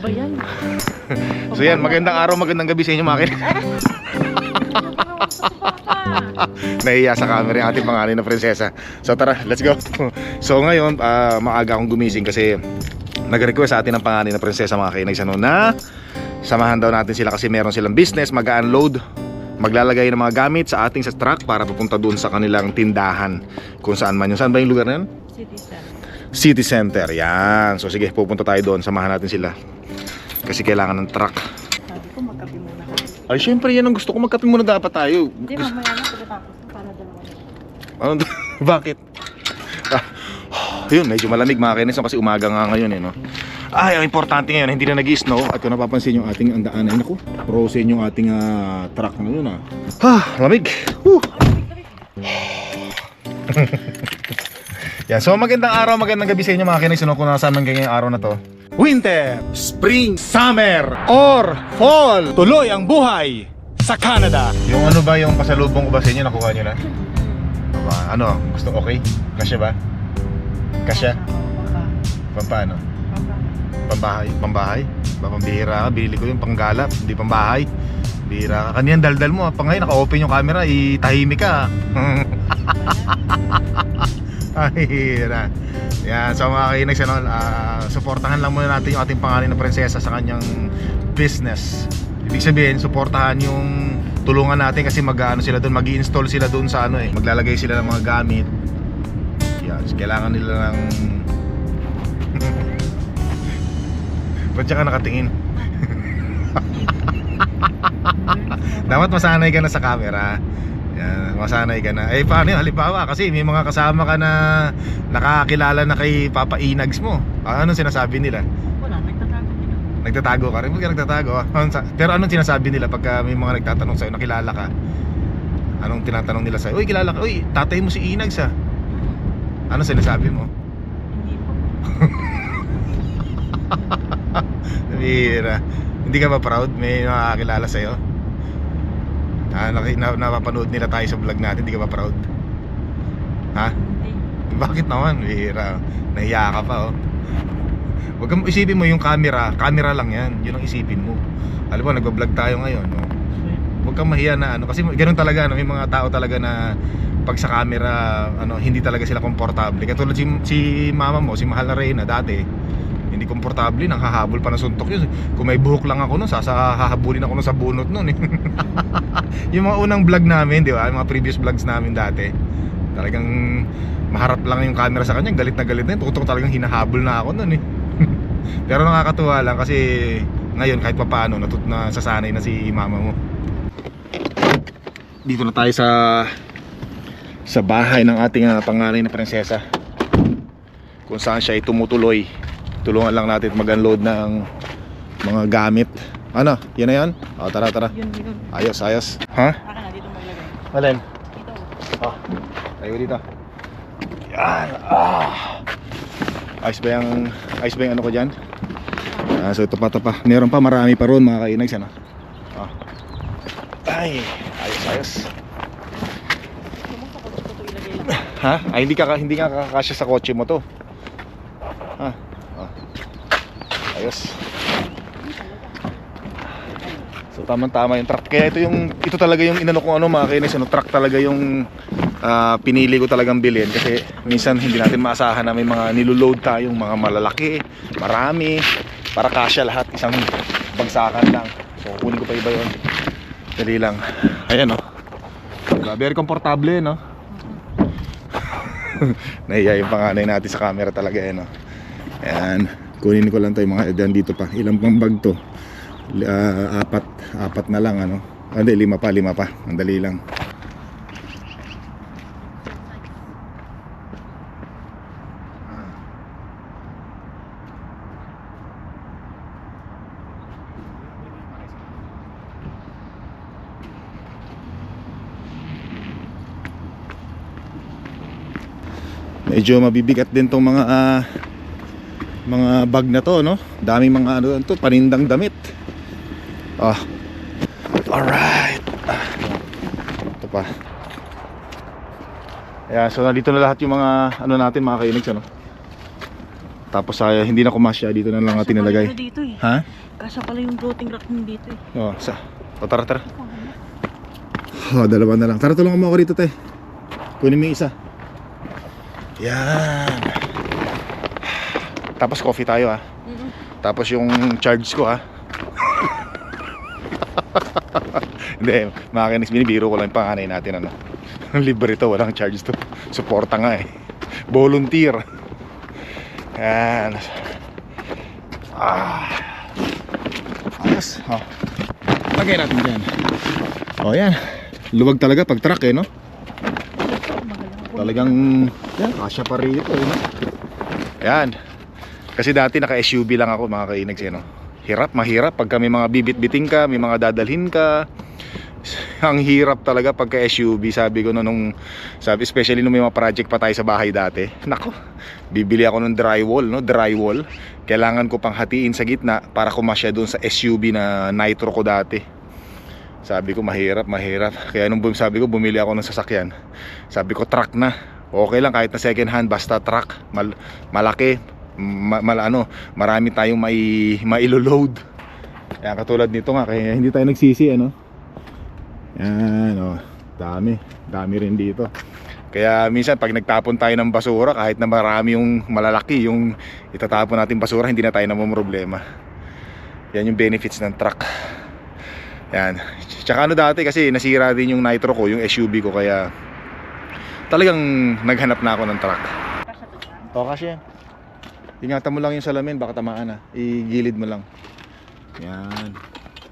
ba yan? So yan, magandang araw, magandang gabi sa inyo mga kin. Nahiya sa camera yung ating pangalan na prinsesa. So tara, let's go. So ngayon, ah, maaga akong gumising kasi nag-request sa atin ng pangalan na prinsesa mga kinags ano, na samahan daw natin sila kasi meron silang business, mag-unload maglalagay ng mga gamit sa ating sa truck para papunta doon sa kanilang tindahan kung saan man yun. Saan ba yung lugar na yun? Citizen. City Center, yan. So sige, pupunta tayo doon, samahan natin sila. Kasi kailangan ng truck. Sabi ko magkape muna kami. Ay, syempre yan ang gusto ko. Magkape muna dapat tayo. Hindi, Gusto- mamaya na pagkatapos para dalawa na. Ano, bakit? Ah, yun, medyo malamig mga kinis no, kasi umaga nga ngayon eh, no? Ay, ang importante ngayon, hindi na nag-snow at kung napapansin yung ating ang daan ay naku, frozen yung ating ah, truck ngayon ah. Ah, lamig. Whew. Yan, so magandang araw, magandang gabi sa inyo mga kinis no, kung nasaan man kayo ngayong araw na to. Winter, Spring, Summer, or Fall. Tuloy ang buhay sa Canada. Yung ano ba yung pasalubong ko ba sa inyo, nakuha nyo na? Aba, ano, gusto okay? Kasya ba? Kasya? Baka. Pambahay? Pambahay? Ba pambihira ka? Binili ko yung panggalap, hindi pambahay. Bihira ka. Kanyan daldal mo, ah. pa ngayon naka-open yung camera, itahimik ka. Ay, hira. Yan, so mga kainags, ano, ah, supportahan lang muna natin yung ating pangalan na prinsesa sa kanyang business. Ibig sabihin, supportahan yung tulungan natin kasi mag ano sila doon, mag-install sila doon sa ano eh. Maglalagay sila ng mga gamit. Yan, so kailangan nila ng Ba't ka nakatingin? Dapat masanay ka na sa camera. Yan, masanay ka na. Eh paano yun? Halimbawa kasi may mga kasama ka na nakakilala na kay Papa Inags mo. Ah, Anong sinasabi nila? Wala, nagtatago din ako. Nagtatago ka rin? Huwag ka nagtatago. ah. Anong sa- Pero anong sinasabi nila pagka may mga nagtatanong sa'yo, nakilala ka? Anong tinatanong nila sa'yo? Uy, kilala ka. Uy, tatay mo si Inags ah. Anong sinasabi mo? Hindi po. Bira. Hindi ka ba proud? May nakakilala sa'yo? Ah, naki, na, napapanood nila tayo sa vlog natin, hindi ka ba proud? Ha? Hindi. Bakit naman? Bira. Nahiya ka pa oh. Huwag kang isipin mo yung camera, camera lang yan. Yun ang isipin mo. Alam mo, nagbablog tayo ngayon. No? Huwag kang mahiya na ano. Kasi ganoon talaga, ano, may mga tao talaga na pag sa camera, ano, hindi talaga sila komportable. Katulad si, si mama mo, si Mahal na Reyna, dati, hindi komportable, nang hahabol pa ng suntok yun. Kung may buhok lang ako nun, sasa hahabulin ako nun sa bunot nun. Eh. yung mga unang vlog namin, di ba? Yung mga previous vlogs namin dati. Talagang maharap lang yung camera sa kanya, galit na galit na yun. Tutok talagang hinahabol na ako nun eh. Pero nakakatuwa lang kasi ngayon kahit papaano natut na sasanay na si mama mo. Dito na tayo sa sa bahay ng ating uh, panganay na prinsesa. Kung saan siya ay tumutuloy. Tulungan lang natin mag-unload ng mga gamit. Ano? Yan na yan? O, tara, tara. Yun, yun. Ayos, ayos. Ha? Akin na dito maglagay. Alin? Dito. Oh, tayo dito. Yan. Ah. Ayos ba yung, ayos ba yung ano ko dyan? Ah, so ito pa, ito pa. Meron pa, marami pa ron mga kainags. Ano? Ah. Ay, ayos, ayos. Ilagay. Ha? Ay, hindi ka, hindi ka kakasya sa kotse mo to. Ha? Ayos. So tama-tama yung truck. Kaya ito yung ito talaga yung inano kong ano mga kainis, ano truck talaga yung ah, pinili ko talagang bilhin kasi minsan hindi natin maasahan na may mga niluload tayong mga malalaki, marami para kasya lahat isang bagsakan lang. So kunin ko pa iba yon. Dali lang. Ayan oh. Diba? Very komportable no. Nahiya yung panganay natin sa camera talaga eh no. Ayan. Kunin ko lang yung mga dyan dito pa. Ilang pang bag to? Ah, apat apat na lang ano Ah, hindi lima pa lima pa ang dali lang medyo mabibigat din tong mga ah, mga bag na to no daming mga ano to panindang damit ah alright ah, ito pa Ayan, so nandito na lahat yung mga ano natin mga kainags ano Tapos ah, hindi na kumasya, dito na lang natin nilagay. Pala dito eh. Ha? Kasya pala yung floating rack mo dito eh. Oh, sa. O, tara, tara. Oh, dalawa na lang. Tara, tulungan mo ako rito, te. Kunin mo yung isa. Yan. Tapos coffee tayo, ha. Mm-mm. Tapos yung charge ko, ha. Hindi, mga kainis, binibiro ko lang yung panganay natin, ano. Libre to, walang charge to. Suporta nga, eh. Volunteer. Yan. Ah. Ayos. Oh. Lagay natin dyan. Oh, yan. Luwag talaga pag truck, eh, no? Talagang yan, kasya pa rito eh, no? Yan. Kasi dati naka-SUV lang ako mga kainags eh, no? Hirap, mahirap pag may mga bibit-biting ka, may mga dadalhin ka. Ang hirap talaga pagka SUV, sabi ko no, nung sabi especially nung may mga project pa tayo sa bahay dati. Nako, bibili ako ng drywall, no? Drywall. Kailangan ko pang hatiin sa gitna para kumasya doon sa SUV na nitro ko dati. Sabi ko mahirap, mahirap. Kaya nung sabi ko bumili ako ng sasakyan. Sabi ko truck na. Okay lang kahit na second hand basta truck. Mal- malaki. Ma- mal- ano, marami tayong mai mailo-load. Yan katulad nito nga kaya hindi tayo nagsisi ano. Yan oh, dami. Dami rin dito. Kaya minsan pag nagtapon tayo ng basura kahit na marami yung malalaki yung itatapon natin basura hindi na tayo namumroblema. Yan yung benefits ng truck. Yan. Tsaka ano dati kasi nasira din yung nitro ko, yung SUV ko kaya talagang naghanap na ako ng truck. O kasi yan. Ingatan mo lang yung salamin, baka tamaan na. Igilid mo lang. Yan.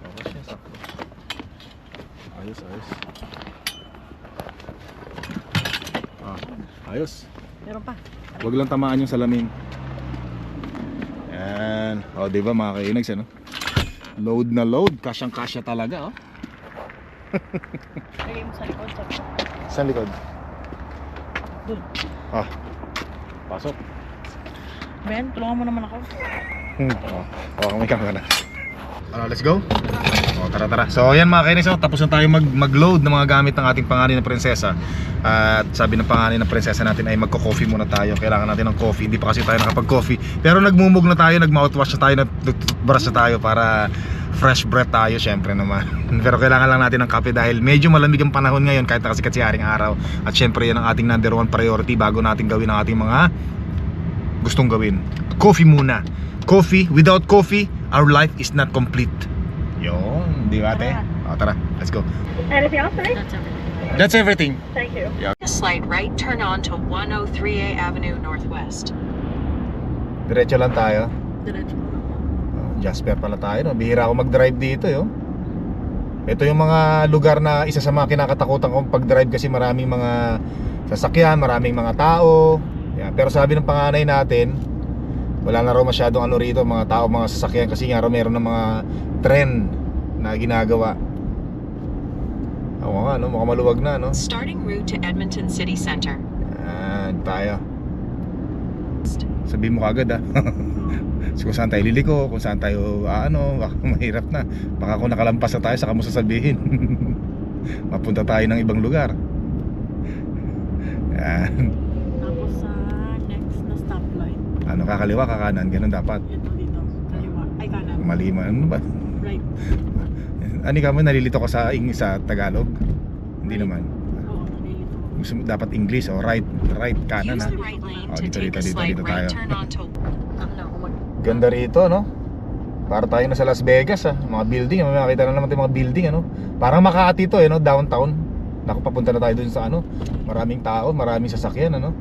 O kasi sakto. Ayos, ayos. Ah, ayos. Meron pa. Huwag lang tamaan yung salamin. Yan. O, di ba mga kainags, ano? Load na load. Kasyang-kasya talaga, oh. Lagay mo sa likod. Sa likod. Saan likod? Dun. Ah. Pasok. Ben, tulungan mo naman ako. Hmm. Oh, oh kami ka na. Ano, let's go? Oh, tara tara. So, ayan mga kainis, oh, tapos na tayo mag mag-load ng mga gamit ng ating panganay na prinsesa. At sabi ng panganay na prinsesa natin ay magko-coffee muna tayo. Kailangan natin ng coffee. Hindi pa kasi tayo nakapag-coffee. Pero nagmumug na tayo, nag-mouthwash na tayo, nag-brush na tayo para fresh breath tayo syempre naman. Pero kailangan lang natin ng kape dahil medyo malamig ang panahon ngayon kahit nakasikat si haring araw. At syempre yan ang ating number one priority bago natin gawin ang ating mga gustong gawin. Coffee muna. Coffee, without coffee, our life is not complete. Yun, di ba ate? O, tara, let's go. Anything else, sorry? That's everything. That's everything. Thank you. A slight right turn on to 103A Avenue Northwest. Diretso lang tayo. Diretso. Oh, Jasper pala tayo, no? Bihira ako mag-drive dito, yo. Ito yung mga lugar na isa sa mga kinakatakutan kong pag-drive kasi maraming mga sasakyan, maraming mga tao. Yan. Pero sabi ng panganay natin, wala na raw masyadong ano rito, mga tao, mga sasakyan kasi nga raw meron ng mga trend na ginagawa. Oo nga, no? Mukhang maluwag na, no? Starting route to Edmonton City Center. Yan, tayo. Sabihin mo kagad ah. so, kung saan tayo liliko, kung saan tayo ah, ano, baka mahirap na. Baka kung nakalampas na tayo, saka mo sasabihin. Mapunta tayo ng ibang lugar. Yan. Tapos sa next na stoplight. Ano, kakaliwa, kakanan, ganun dapat. Ito dito. Kaliwa. Ay, kanan. Mali man, ano ba? Right. Ani ka mo, nalilito ka sa, ing, sa Tagalog? Hindi naman. Oo, nalilito. Gusto mo, dapat English o right, right, kanan ah. the right Oh, to dito, dito, dito, dito tayo. Ganda rito, no? Para tayo na sa Las Vegas, ah. Mga building, may makita na naman tayong mga building, ano? Parang Makati to, eh, no? Downtown. Naku, papunta na tayo dun sa, ano? Maraming tao, maraming sasakyan, ano?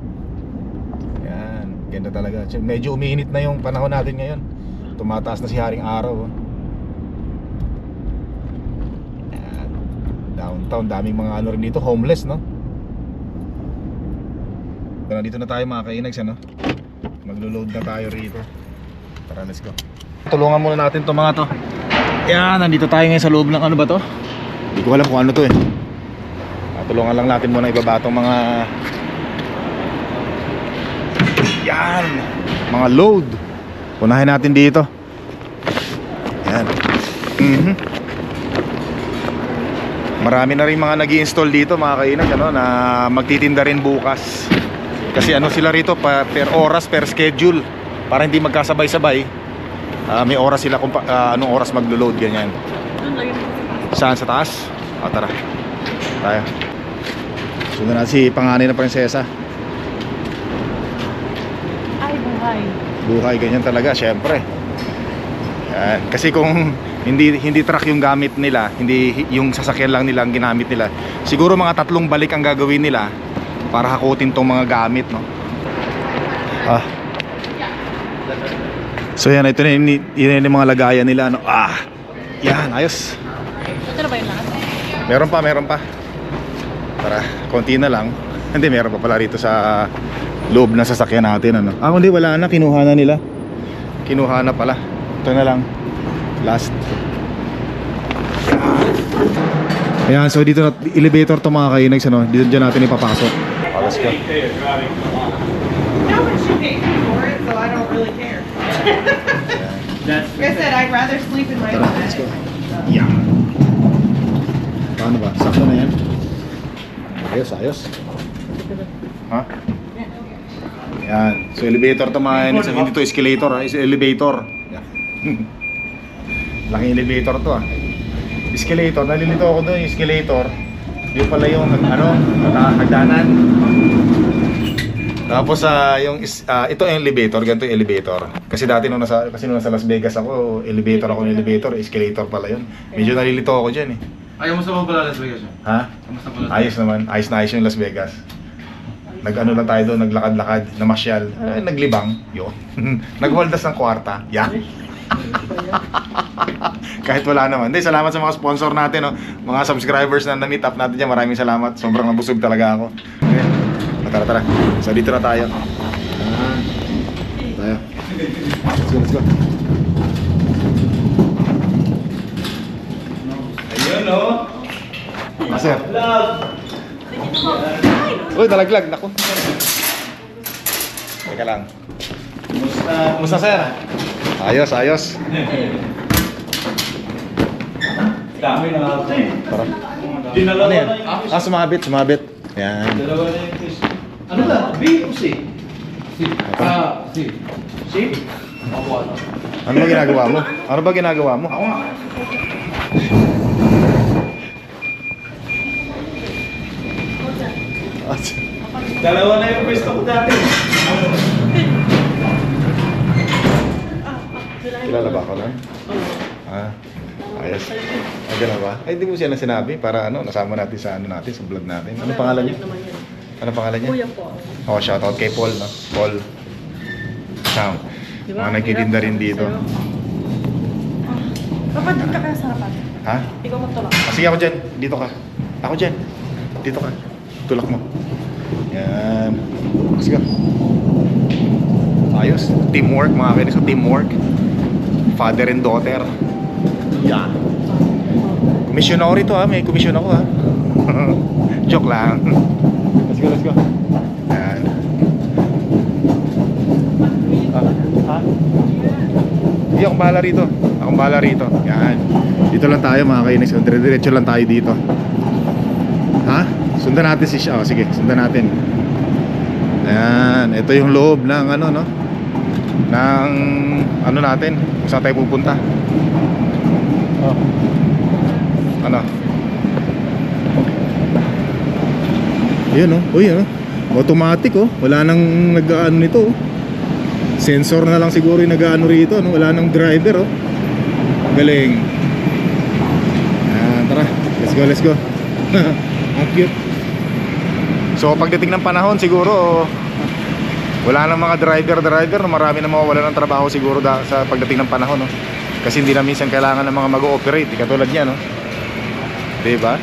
Ganda talaga. Medyo umiinit na yung panahon natin ngayon. Tumataas na si Haring Araw, oh. Yan. Downtown, daming mga ano rin dito, homeless, no? Pero dito na tayo mga kainags, ano? Maglo-load na tayo rito. Tara, let's go. Tulungan muna natin to mga to. Yan, nandito tayo ngayon sa loob ng ano ba to? Hindi ko alam kung ano to eh. Ah, tulungan lang natin muna ibaba tong mga Yan, mga load. Unahin natin dito. Yan. Mhm. Marami na rin mga nag install dito mga kainan ano, na magtitinda rin bukas. Kasi ano sila rito pa, per oras, per schedule. para hindi magkasabay-sabay. Ah, may oras sila kung pa- ah, anong oras maglo-load ganyan. Saan sa taas? O tara. Tayo. Sundan natin si panganay na prinsesa. Ay, buhay. Buhay ganyan talaga, syempre. Yan. Kasi kung hindi hindi truck yung gamit nila, hindi hi- yung sasakyan lang nila ang ginamit nila. Siguro mga tatlong balik ang gagawin nila para hakutin tong mga gamit, no. Ah. So yan, ito na yung, yun yung mga lagayan nila, no. Ah. Yan, ayos. Ito na ba yung lahat? Meron pa, meron pa. Tara, konti na lang. Hindi, meron pa pala rito sa loob ng sasakyan natin. Ano? Ah, hindi, wala na. Kinuha na nila. Kinuha na pala. Ito na lang. Last. Ayan, so dito na, elevator to mga kainags, ano? Dito dyan natin ipapasok. Let's go. No, for it, so I don't really care. Like I said, I'd rather sleep in my own Tara, let's go. bed. Yeah. Paano ba? Sakto na yan? Ayos, ayos. Ha? Yan. So elevator to mga yan. Hindi to escalator ha. Is elevator. Laking elevator to ah. Escalator. Nalilito ako doon yung escalator. Yung pala yung ano, hagdanan. Tapos ah yung is, ah, ito yung elevator, ganito yung elevator. Kasi dati nung nasa kasi nung nasa Las Vegas ako, elevator ako ng elevator, escalator pala yun. Medyo nalilito ako diyan eh. Ayaw mo sa pala Las Vegas yun? Ha? Ayos naman. Ayos na ayos yung Las Vegas. Nag-ano lang tayo doon, naglakad-lakad, namasyal, eh, naglibang, yun. Nagwaldas ng kwarta, yan. Kahit wala naman. Hindi, salamat sa mga sponsor natin, no? mga subscribers na na-meet up natin dyan. Maraming salamat. Sobrang nabusog talaga ako. Okay. O, tara, tara. So, dito na tayo. Ah, tayo. Let's go, let's go. Ayun o! Ah, sir. Uy, nalaglag. Naku. Teka lang. Kumusta? Kumusta, sir? Ayos, ayos. Dami na ako. Tara. Dinalawa Ano yan? Ah, sumabit, sumabit. Yan. Dalawa na yung fish. Ano na? B o C? C. Ah, C. C? Ako ano? Ano ba ginagawa mo? Ano ba ginagawa mo? Ako nga. Dalawa na yung pwesto ko dati. Kilala ba ako lang? Ah, ayos. Ah, ganun ba? Ay, di mo siya na sinabi para ano, nasama natin sa ano natin, sa vlog natin. Ano pangalan niya? Ano pangalan niya? Kuya po. Oh, shoutout kay Paul, no? Paul. Sam. Di ba? Mga nagtitinda rin dito. Kapag doon ka kaya sa harapan. Ha? Ikaw magtulak. Ah, sige ako dyan. Dito ka. Ako dyan. Dito ka. Tulak mo. Yan. Let's go. Ayos. Teamwork mga kainis ko. Teamwork. Father and daughter. Yan. Missionary to ha. May commission ako ha. Joke lang. Let's go, let's go. Yan. Ah, ha? Hindi akong bahala rito. Akong bahala rito. Yan. Dito lang tayo mga kainis. Dire-diretso lang tayo dito. Sundan natin si siya. Oh, sige, sundan natin. Ayan. Ito yung loob ng ano, no? Ng ano natin. Kung saan tayo pupunta. Oh. Ano? Ayun, oh. Uy, ano? Automatic, oh. Wala nang nag-ano nito, oh. Sensor na lang siguro yung nag-ano rito, no? Wala nang driver, oh. Galing. Ayan, tara. Let's go, let's go. Ang cute. So, pagdating ng panahon, siguro wala nang mga driver-driver, marami na mawawala ng trabaho siguro da- sa pagdating ng panahon, no? Kasi hindi na minsan kailangan ng mga mag-ooperate, katulad niya, no? Diba?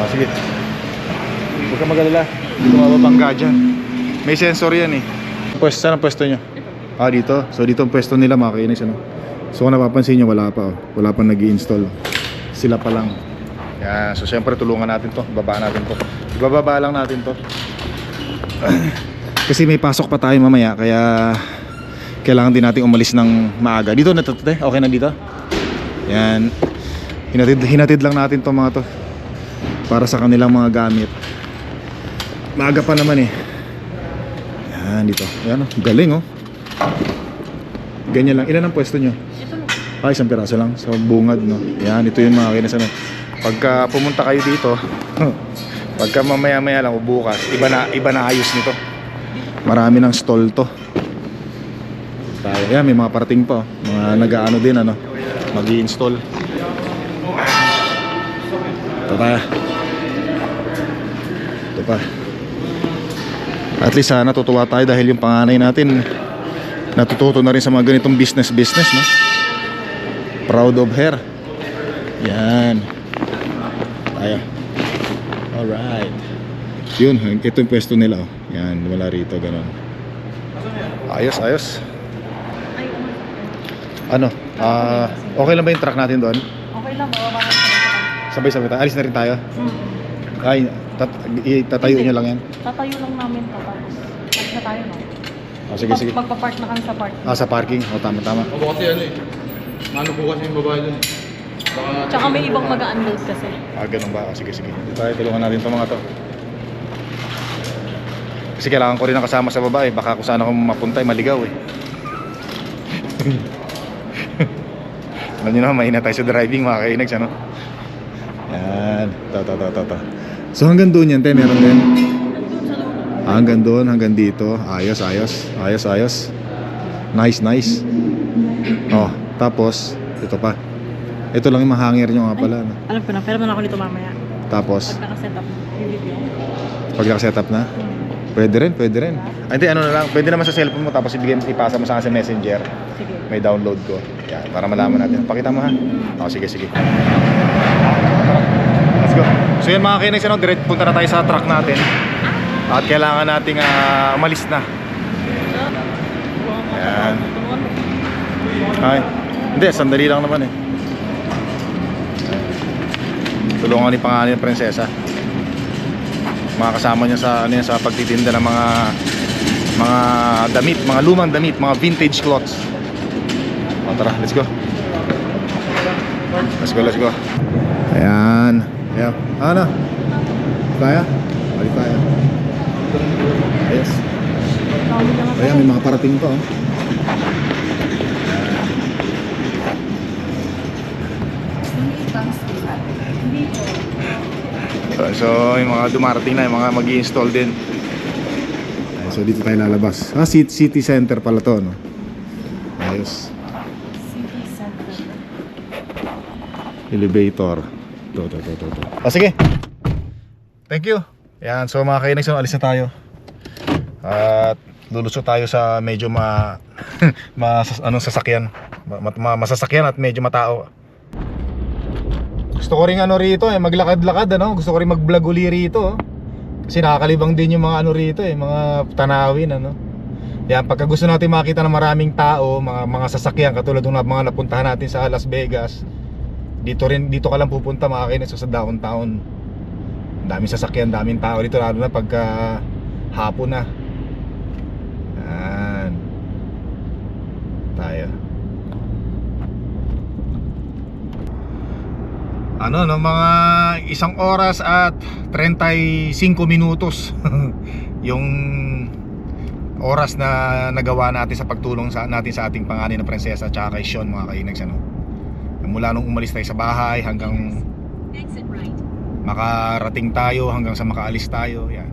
Oh, sige. Huwag ka magalala. Hindi mababangga dyan. May sensor yan, eh. Pwesto, saan ang pwesto nyo? Ah, dito. So, dito ang pwesto nila, mga kainis, ano? So, kung napapansin nyo, wala pa, oh. Wala pa nag install Sila pa lang. Yan. So, syempre, tulungan natin to. Baba natin to. Ibababa lang natin to. Kasi may pasok pa tayo mamaya, kaya kailangan din natin umalis ng maaga. Dito na to. Okay na dito? Yan. Hinatid, hinatid lang natin to mga to. Para sa kanilang mga gamit. Maaga pa naman eh. Yan, dito. Yan, oh. galing oh. Ganyan lang. Ilan ang pwesto nyo? Ito lang. Ah, isang piraso lang. Sa bungad, no? Yan, ito yung mga kinasan. Pagka pumunta kayo dito, pagka mamaya-maya lang o bukas, iba na, iba na ayos nito. Marami ng stall to. Tayo, yan, may mga parating pa. oh. Mga nag-ano din, ano, mag install Ito tayo. Ito pa. At least sana natutuwa tayo dahil yung panganay natin natututo na rin sa mga ganitong business-business, no? Proud of her. Yan. Alright. Yun, ito yung pwesto nila. Oh. Yan, wala rito, ganun. Ayos, ayos. Ay, ano. Ah, okay lang ba yung truck natin doon? Okay lang, bababa na sa Sabay-sabay tayo. Alis na rin tayo. Hmm. Ay, tat itatayo Hindi. niyo lang yan. Tatayo lang namin to, tapos alis na tayo, no? Oh, sige, Pag- sige. Magpa-park na kami sa park. Ah, sa parking. O, tama, tama. Ako kasi ano eh. Ano po kasi yung babae dun eh. Tsaka may ibang mag-unload kasi. Ah, ganun ba? Ah, sige, sige. Tayo, tulungan natin itong mga to. Kasi kailangan ko rin ng kasama sa babae. Baka kung saan ako mapunta, eh, maligaw eh. Alam nyo naman, mahina tayo sa driving, mga kainags, ano? Yan. Ito, ito, ito, ito. So hanggang doon yan, te, meron din. Ah, hanggang doon, hanggang dito. Ayos, ayos. Ayos, ayos. Nice, nice. Oh, tapos, ito pa. Ito lang yung mahangir nyo nga pala. No? Alam ko na, pero man ako nito mamaya. Tapos, Pag nakaset up, i-video. pag naka-set up na, pwede rin, pwede rin. Ah, hindi, ano na lang, pwede naman sa cellphone mo tapos ibigay, ipasa mo sa akin sa messenger. Sige. May download ko. Yan, para malaman natin. Pakita mo ha. Oh, sige, sige. Let's go. So yan mga kinags, ano, direct punta na tayo sa truck natin. At kailangan nating ah, umalis na. Yan. Ay, hindi, sandali lang naman eh. Tulungan ni pangalan ng prinsesa. Mga kasama niya sa ano yan, sa pagtitinda ng mga mga damit, mga lumang damit, mga vintage clothes. O, tara, let's go. Let's go, let's go. Ayan. Ayan. Ano? Kaya? Balik tayo. Ayos. Ayan, may mga parating pa oh. So, so yung mga dumarating na, yung mga mag install din. Ayan, so dito tayo lalabas. Ah, city, city center pala to, no? Ayos. City Center. Elevator. To, to, to, to, to. Ah, sige. Thank you. Yan, so mga kainex, so, alis na tayo. At lulusot tayo sa medyo ma, ma anong sasakyan. Ma, ma- ma- masasakyan at medyo matao. Gusto ko rin ano rito eh, maglakad-lakad ano. Gusto ko rin mag-vlog uli rito. oh. Kasi nakakalibang din yung mga ano rito eh, mga tanawin ano. Yan, pagka gusto natin makita ng maraming tao, mga mga sasakyan katulad ng mga napuntahan natin sa Las Vegas. Dito rin dito ka lang pupunta makakainis sa downtown. Ang daming sasakyan, daming tao dito lalo na pagka hapon na. Yan. Tayo. Ano no mga isang oras at 35 minutos. Yung oras na nagawa natin sa pagtulong sa natin sa ating panganay na prinsesa tsaka kay Sean mga kainags ano. Mula nung umalis tayo sa bahay hanggang makarating tayo hanggang sa makaalis tayo yan.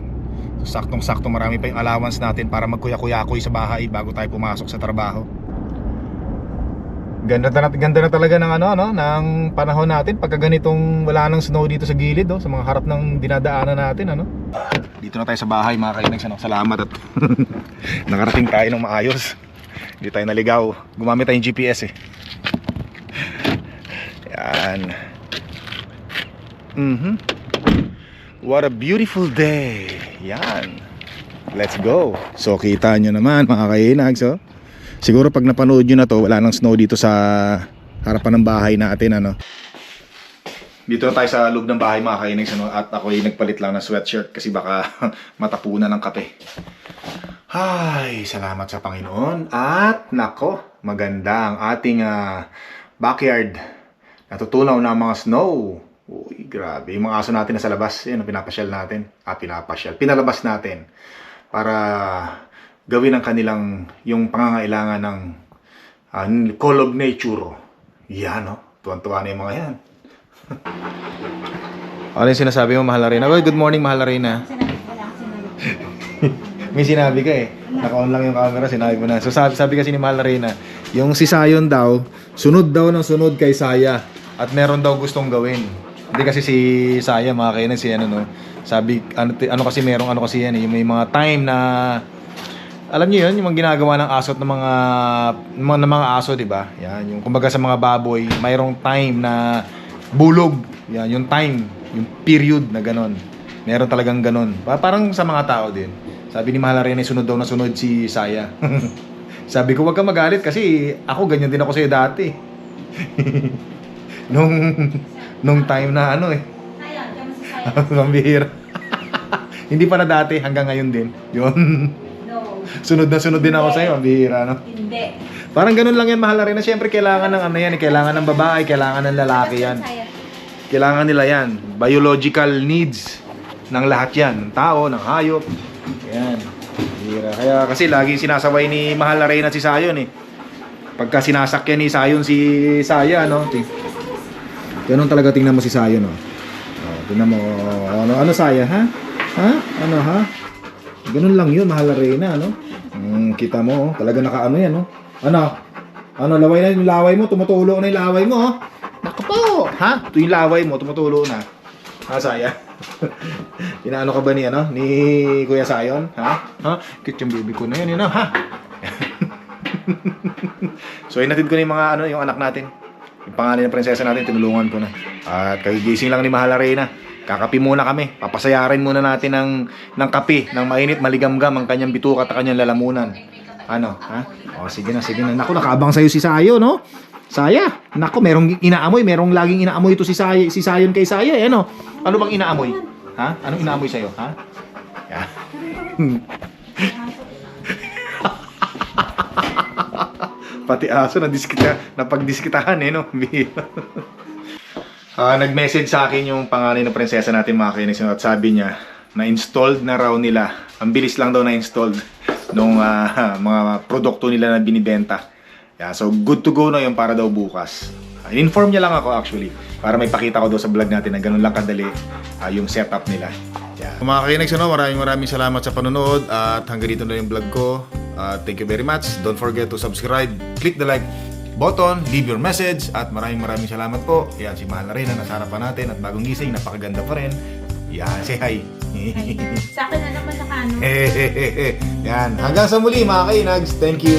So, saktong sakto marami pa yung allowance natin para magkuya-kuyakoy sa bahay bago tayo pumasok sa trabaho ganda na, ganda na talaga ng ano no ng panahon natin pagka ganitong wala nang snow dito sa gilid oh, sa mga harap ng dinadaanan natin ano dito na tayo sa bahay mga kainags ano salamat at nakarating tayo ng maayos hindi tayo naligaw gumamit tayong GPS eh yan Mhm. What a beautiful day. Yan. Let's go. So kita nyo naman mga kainags oh. Siguro pag napanood nyo na to, wala nang snow dito sa harapan ng bahay natin ano. Dito na tayo sa loob ng bahay mga kainags ano, at ako ay nagpalit lang ng sweatshirt kasi baka matapunan ng kape. Ay, salamat sa Panginoon. At nako, maganda ang ating ah, backyard. Natutunaw na ang mga snow. Uy, grabe. Yung mga aso natin nasa labas, yun ang pinapasyal natin. Ah, pinapasyal. Pinalabas natin para gawin ang kanilang yung pangangailangan ng ah, call of nature. Yan, no? Tuwan-tuwa na yung mga yan. ano yung sinasabi mo, Mahal Arena? Oy, good morning, Mahal Arena. May sinabi ka eh. Naka-on lang yung camera, sinabi mo na. So sabi, sabi kasi ni Mahal Arena, yung si Sayon daw, sunod daw ng sunod kay Saya. At meron daw gustong gawin. Hindi kasi si Saya, mga kainan, si ano no. Sabi, ano, ano kasi merong ano kasi yan eh, may mga time na alam niyo yun, yung mga ginagawa ng asot ng mga ng mga, ng mga aso, 'di ba? Yan, yung kumbaga sa mga baboy, mayroong time na bulog. Yan, yung time, yung period na ganon. Meron talagang ganon. Pa- Parang sa mga tao din. Sabi ni Mahal Arena, sunod daw na sunod si Saya. Sabi ko, wag ka magalit kasi ako ganyan din ako sa'yo dati. nung nung time na ano eh. Mambihira. Hindi pa na dati, hanggang ngayon din. Yun. Sunod na sunod din ako sa'yo, mambihira, no? Hindi. Parang ganun lang yan, mahal na rin na siyempre kailangan ng ano yan, eh, kailangan ng babae, kailangan ng lalaki yan. Kailangan nila yan. Biological needs ng lahat yan. Ng tao, ng hayop. Yan. Bihira. Kaya kasi lagi sinasaway ni Mahal na Reyna si Sayon eh. Pagka sinasakyan ni Sayon si Saya, no? Ting- Ganun talaga tingnan mo si Sayon, no? Oh, tingnan mo. oh, ano, ano Saya, ha? Ha? Ano, ha? Ganun lang yun, Mahal na Reyna, no? Mm, kita mo, oh. talaga nakaano yan, no? Ano? Ano, laway na yung laway mo, tumutulo na yung laway mo, oh. Naku po! Ha? Ito yung laway mo, tumutulo na. Ha, Saya? Inaano ka ba ni, ano? Ni Kuya Sayon? Ha? Ha? Cute yung baby ko na yun, yun, ha? so, inatid ko na yung mga, ano, yung anak natin. Yung pangalan ng prinsesa natin, tinulungan ko na. At kagigising lang ni Mahal Arena. Kakapi muna kami. Papasayarin muna natin ng, ng kape, ng mainit, maligamgam ang kanyang bituka at kanyang lalamunan. Ano, ha? O, sige na, sige na. Naku, nakaabang sa'yo si Sayo, no? Saya. Naku, merong inaamoy. Merong laging inaamoy ito si, Say, si Sayon kay Saya, eh, ano? Ano bang inaamoy? Ha? Anong inaamoy sa'yo, ha? Yan. Pati aso na diskita, napagdiskitahan eh, no? Ah, nag-message sa akin yung pangalan ng prinsesa natin mga kainis at sabi niya na-installed na raw nila. Ang bilis lang daw na-installed nung ah, mga produkto nila na binibenta. Yeah, so good to go na yun para daw bukas. Ah, In-inform niya lang ako actually para may pakita ko daw sa vlog natin na ganun lang kadali ah, yung setup nila. Yeah. Mga kainex, ano, maraming maraming salamat sa panonood at hanggang dito na yung vlog ko. Ah, thank you very much. Don't forget to subscribe, click the like button, leave your message at maraming maraming salamat po. Yan, si Mahal na rin na nasa harapan natin at bagong gising, napakaganda pa rin. Yan, say hi. Sa akin na naman nakano. Yan, hanggang sa muli mga kainags. Thank you.